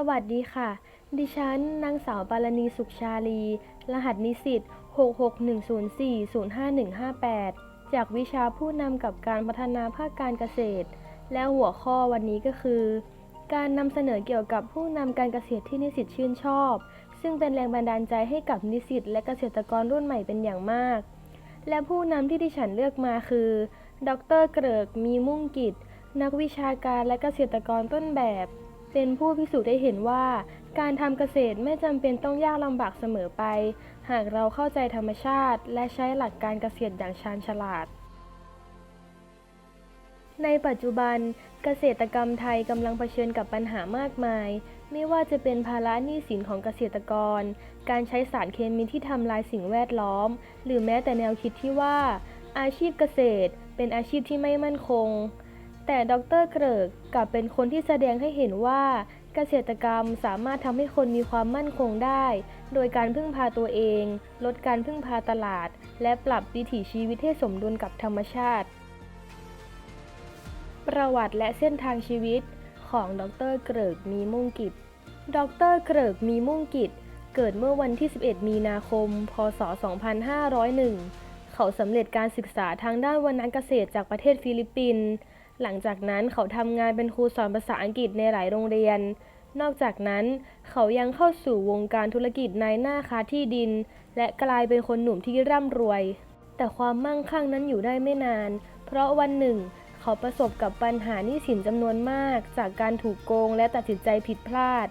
สวัสดีค่ะ ดิฉันนางสาวปารณีสุขชาลี รหัสนิสิต66104-05158 จากวิชาผู้นำกับการพัฒนาภาคการเกษตร และหัวข้อวันนี้ก็คือ การนำเสนอเกี่ยวกับผู้นำการเกษตรที่นิสิตชื่นชอบ ซึ่งเป็นแรงบันดาลใจให้กับนิสิตและเกษตรกรรุ่นใหม่เป็นอย่างมาก และผู้นำที่ดิฉันเลือกมาคือ ดร เกริกมีมุ่งกิจ นักวิชาการและเกษตรกรต้นแบบ เป็นผู้พิสูจน์ได้เห็นว่า การทำเกษตรไม่จำเป็นต้องยากลำบากเสมอไป หากเราเข้าใจธรรมชาติ และใช้หลักการเกษตรอย่างชาญฉลาด ในปัจจุบัน เกษตรกรรมไทยกำลังเผชิญกับปัญหามากมาย ไม่ว่าจะเป็นภาระหนี้สินของเกษตรกร การใช้สารเคมีที่ทำลายสิ่งแวดล้อม หรือแม้แต่แนวคิดที่ว่า อาชีพเกษตร เป็นอาชีพที่ไม่มั่นคง แต่ดรเกริกกลับเป็นคนที่แสดงให้เห็นว่า เกษตรกรรมสามารถทำให้คนมีความมั่นคงได้ โดยการพึ่งพาตัวเอง ลดการพึ่งพาตลาด และปรับวิถีชีวิตให้สมดุลกับธรรมชาติ ประวัติและเส้นทางชีวิตของดรเกริกมีมุ่งกิจ ดรเกริกมีมุ่งกิจ เกิดเมื่อวันที่ 11 มีนาคม พศ 2501 เขาสำเร็จการศึกษาทางด้านวรรณเกษตรจากประเทศฟิลิปปินส์ หลังจากนั้นเขาทำงานเป็นครูสอนภาษาอังกฤษในหลายโรงเรียน นอกจากนั้น เขายังเข้าสู่วงการธุรกิจนายหน้าค้าที่ดิน และกลายเป็นคนหนุ่มที่ร่ำรวย แต่ความมั่งคั่งนั้นอยู่ได้ไม่นาน เพราะวันหนึ่ง เขาประสบกับปัญหาหนี้สินจำนวนมาก จากการถูกโกงและตัดสินใจผิดพลาด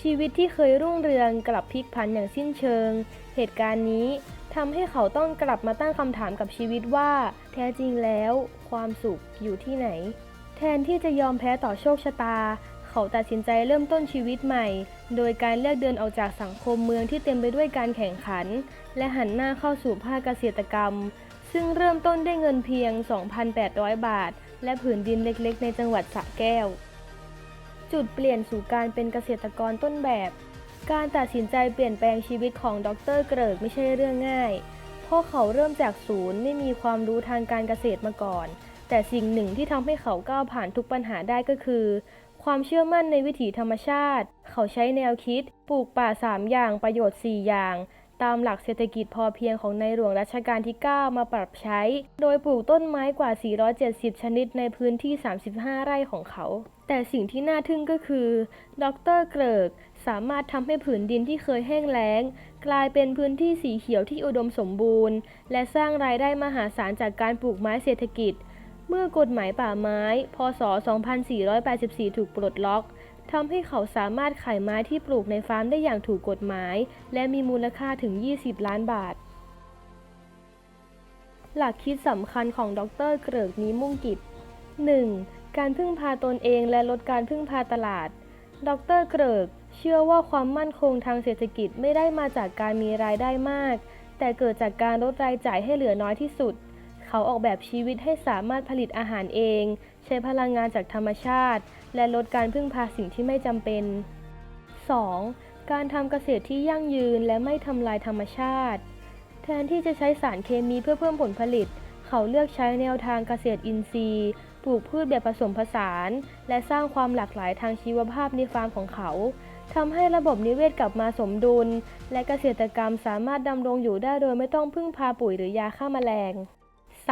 ชีวิตที่เคยรุ่งเรืองกลับพลิกผันอย่างสิ้นเชิง เหตุการณ์นี้ ทำให้เขาต้องกลับมาตั้งคำถามกับชีวิตว่า แท้จริงแล้ว ความสุขอยู่ที่ไหน แทนที่จะยอมแพ้ต่อโชคชะตา เขาตัดสินใจเริ่มต้นชีวิตใหม่ โดยการเลือกเดินออกจากสังคมเมืองที่เต็มไปด้วยการแข่งขัน และหันหน้าเข้าสู่ภาคเกษตรกรรม ซึ่งเริ่มต้นด้วยเงินเพียง 2,800 บาท และผืนดินเล็กๆ ในจังหวัดสระแก้ว จุดเปลี่ยนสู่การเป็นเกษตรกรต้นแบบ การตัดสินใจเปลี่ยนแปลงชีวิตของดรเกริกไม่ใช่เรื่องง่ายเพราะเขาเริ่มจากศูนย์ไม่มีความรู้ทางการเกษตรมาก่อน แต่สิ่งหนึ่งที่ทำให้เขาก้าวผ่านทุกปัญหาได้ก็คือ ความเชื่อมั่นในวิถีธรรมชาติ เขาใช้แนวคิด ปลูกป่า 3 อย่างประโยชน์ 4 อย่าง ตามหลักเศรษฐกิจพอเพียงของในหลวงรัชกาลที่ 9 มาปรับใช้ โดยปลูกต้นไม้กว่า 470 ชนิดในพื้นที่ 35 ไร่ของเขา แต่สิ่งที่น่าทึ่งก็คือ ดรเกริกสามารถทำให้ผืนดินที่เคยแห้งแล้ง กลายเป็นพื้นที่สีเขียวที่อุดมสมบูรณ์ และสร้างรายได้มหาศาลจากการปลูกไม้เศรษฐกิจ เมื่อกฎหมายป่าไม้ พศ 2484 ถูกปลดล็อก ทำให้เขาสามารถขายไม้ที่ปลูกในฟาร์มได้อย่างถูกกฎหมาย และมีมูลค่าถึง 20 ล้านบาท หลักคิดสำคัญของดร เกริกมีมุ่งกิจ 1. การพึ่งพาตนเองและลดการพึ่งพาตลาด ดร เกริก เชื่อว่าความมั่นคงทางเศรษฐกิจไม่ได้มาจากการมีรายได้มาก แต่เกิดจากการลดรายจ่ายให้เหลือน้อยที่สุด เขาออกแบบชีวิตให้สามารถผลิตอาหารเอง ใช้พลังงานจากธรรมชาติ และลดการพึ่งพาสิ่งที่ไม่จำเป็น 2. การทำเกษตรที่ยั่งยืนและไม่ทำลายธรรมชาติ แทนที่จะใช้สารเคมีเพื่อเพิ่มผลผลิต เขาเลือกใช้แนวทางเกษตรอินทรีย์ ปลูกพืชแบบผสมผสาน และสร้างความหลากหลายทางชีวภาพในฟาร์มของเขาทำให้ระบบนิเวศกลับมาสมดุล และเกษตรกรรมสามารถดำรงอยู่ได้โดยไม่ต้องพึ่งพาปุ๋ยหรือยาฆ่าแมลง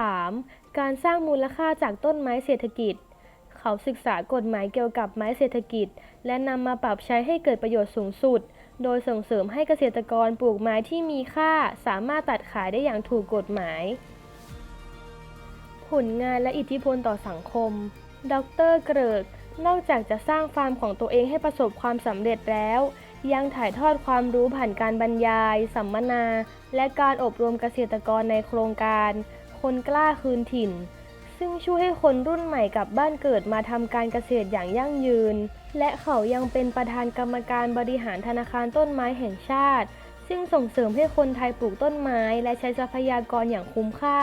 3. การสร้างมูลค่าจากต้นไม้เศรษฐกิจ เขาศึกษากฎหมายเกี่ยวกับไม้เศรษฐกิจ และนำมาปรับใช้ให้เกิดประโยชน์สูงสุด โดยส่งเสริมให้เกษตรกรปลูกไม้ที่มีค่าสามารถตัดขายได้อย่างถูกกฎหมาย ผลงานและอิทธิพลต่อสังคม ดร เกริก นอกจากจะสร้างฟาร์มของตัวเองให้ประสบความสำเร็จแล้วยังถ่ายทอดความรู้ผ่านการบรรยาย สัมมนา และการอบรมเกษตรกรในโครงการ คนกล้าคืนถิ่น ซึ่งช่วยให้คนรุ่นใหม่กลับบ้านเกิดมาทำการเกษตรอย่างยั่งยืน และเขายังเป็นประธานกรรมการบริหารธนาคารต้นไม้แห่งชาติ ซึ่งส่งเสริมให้คนไทยปลูกต้นไม้ และใช้ทรัพยากรอย่างคุ้มค่า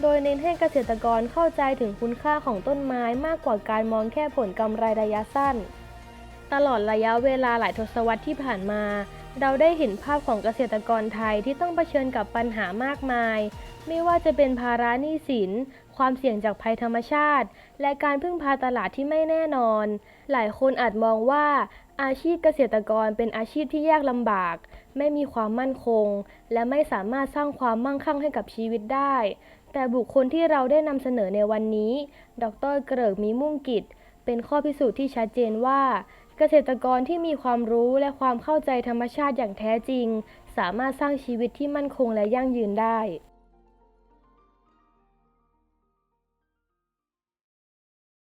โดยเน้นให้เกษตรกรเข้าใจถึงคุณค่าของต้นไม้มากกว่าการมองแค่ผลกำไรระยะสั้น ตลอดระยะเวลาหลายทศวรรษที่ผ่านมา เราได้เห็นภาพของเกษตรกรไทยที่ต้องเผชิญกับปัญหามากมาย ไม่ว่าจะเป็นภาระหนี้สิน ความเสี่ยงจากภัยธรรมชาติ และการพึ่งพาตลาดที่ไม่แน่นอน หลายคนอาจมองว่าอาชีพเกษตรกรเป็นอาชีพที่ยากลำบาก ไม่มีความมั่นคง และไม่สามารถสร้างความมั่งคั่งให้กับชีวิตได้ แต่บุคคลที่เราได้นำเสนอในวันนี้ ดร เกริกมีมุ่งกิจ เป็นข้อพิสูจน์ที่ชัดเจนว่า เกษตรกรที่มีความรู้และความเข้าใจธรรมชาติอย่างแท้จริง สามารถสร้างชีวิตที่มั่นคงและยั่งยืนได้